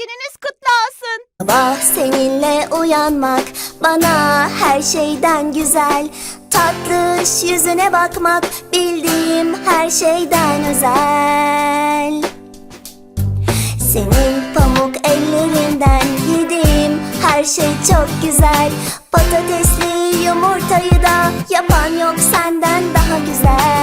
gününüz kutlu olsun. Sabah seninle uyanmak bana her şeyden güzel. Tatlış yüzüne bakmak bildiğim her şeyden özel. Senin pamuk ellerinden yediğim her şey çok güzel. Patatesli yumurtayı da yapan yok senden daha güzel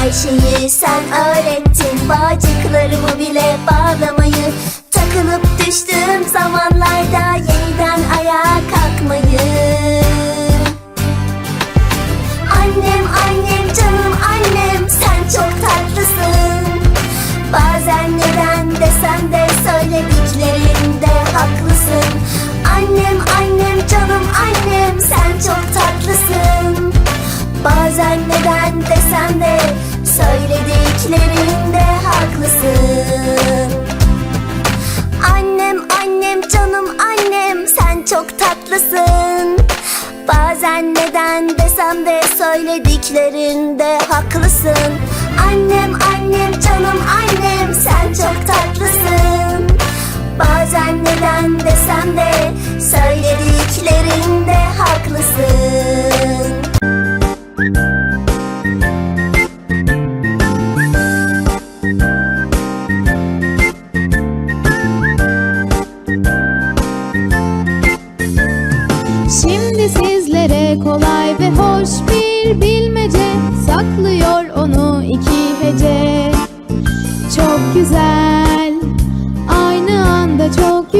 her şeyi sen öğrettin. Bağcıklarımı bile bağlamayı. Takılıp düştüğüm zamanlarda Yeniden ayağa kalkmayı söylediklerinde haklısın. Annem annem canım annem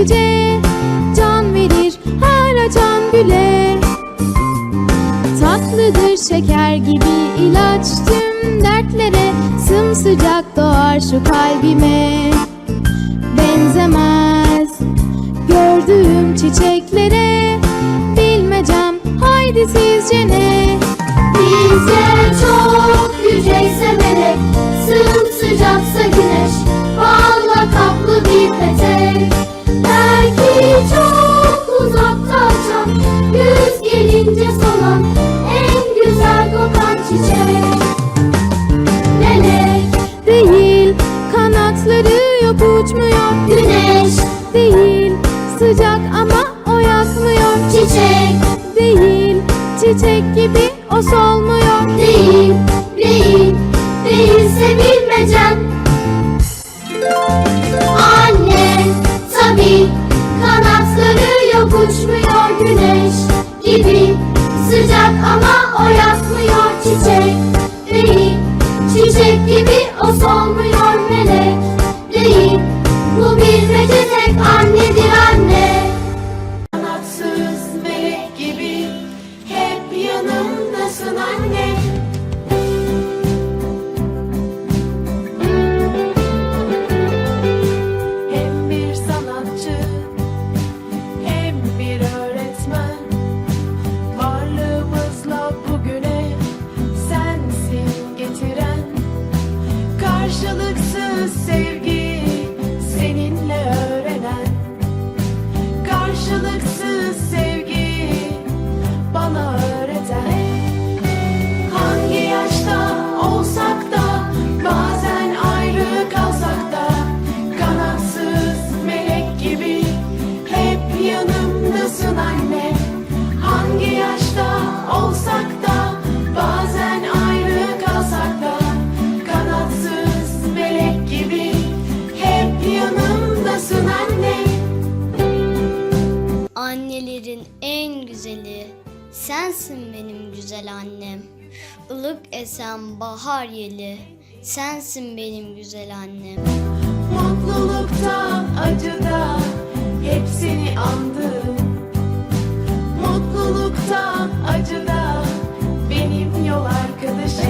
yüce Can verir her açan güle. Tatlıdır şeker gibi ilaç tüm dertlere Sımsıcak doğar şu kalbime. Benzemez Gördüğüm çiçeklere Bilmecem haydi sizce ne Bizce çok yüceyse melek Sımsıcaksa güneş Balla kaplı bir petek Gelince solan En güzel kokan çiçek. Melek, Değil kanatları yok uçmuyor. Güneş, Değil sıcak ama o yakmıyor çiçek. Değil çiçek gibi o solmuyor annem. Ilık esen bahar yeli, sensin benim güzel annem. Mutlulukta, acıda hep seni andım. Mutlulukta, acıda benim yol arkadaşım.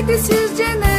sacrifícios de energia.